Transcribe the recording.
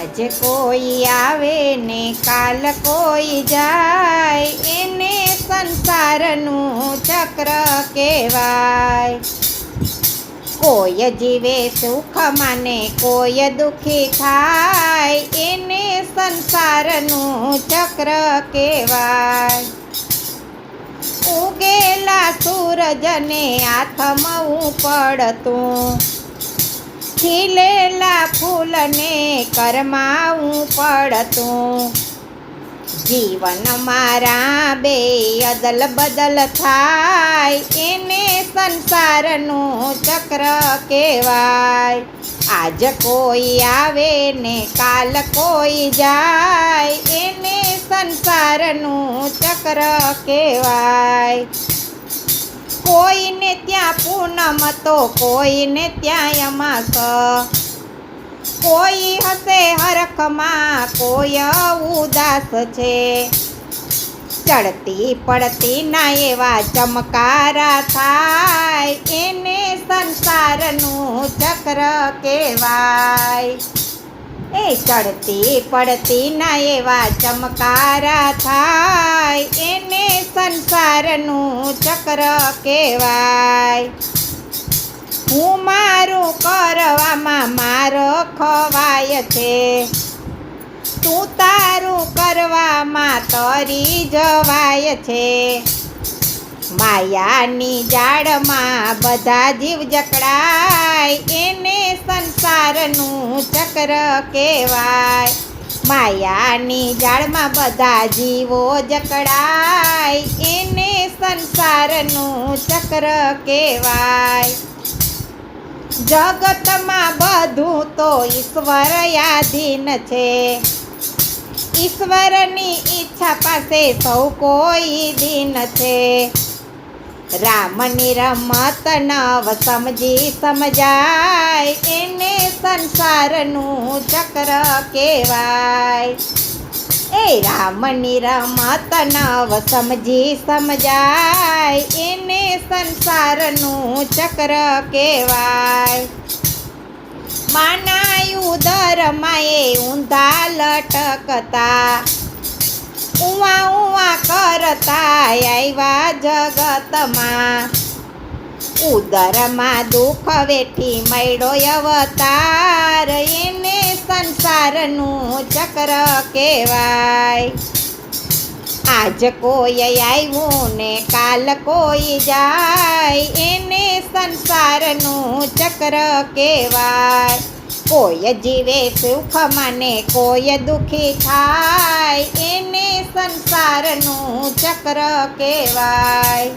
આજે કોઈ આવે ને કાલ કોઈ જાય, એને સંસારનું ચક્ર કહેવાય. કોઈ જીવે સુખ માને, કોઈ દુઃખી થાય, એને સંસારનું ચક્ર કહેવાય. ઉગેલા સૂરજને આથમવું પડતું. ખીલેલા ફૂલને કરમાવું પડતું. જીવન મારા બે અદલ બદલ થાય, એને સંસારનું ચક્ર કહેવાય. આજ કોઈ આવે ને કાલ કોઈ જાય, એને સંસારનું ચક્ર કહેવાય. કોઈને ત્યાં પૂનમ તો કોઈને ત્યાં અમાસ કોઈ હશે હરખમાં, કોઈ ઉદાસ છે. ચડતી પડતી ના એવા ચમકારા થાય. એને સંસારનું ચક્ર કહેવાય. એ ચડતી પડતી ના એવા ચમકારા થાય. એને સંસારનું ચક્ર કહેવાય. હું મારું કરવામાં મારો ખવાય છે. તું તારું કરવામાં તરી જવાય છે. માયાની જાળમાં બધા જીવ જકડાય. એને સંસારનું ચક્ર કહેવાય. માયાની જાળમાં બધા જીવો જકડાય. એને સંસારનું ચક્ર કહેવાય. જગતમાં બધું તો ઈશ્વર યાધીન છે. ઈશ્વરની ઈચ્છા પાસે સૌ કોઈ દિન છે. રામની રમત નવ સમજી સમજાય. એને સંસારનું ચક્ર કહેવાય. એ રામની રમત નવ સમજી સમજાય. એને સંસારનું ચક્ર કહેવાય. માનાયું ઉદરમાં એ ઊંધા લટકતા. ઉવા કરતા આવ્યા જગતમાં. ઉદરમાં દુઃખ વેઠી મળ્યો અવતાર. એને સંસારનું ચક્ર કહેવાય. આજ કોઈ આવ્યું ને કાલ કોઈ જાય. એને સંસારનું ચક્ર કહેવાય. કોઈ જીવે સુખ મને કોઈ દુઃખી થાય. એને સંસારનું ચક્ર કહેવાય.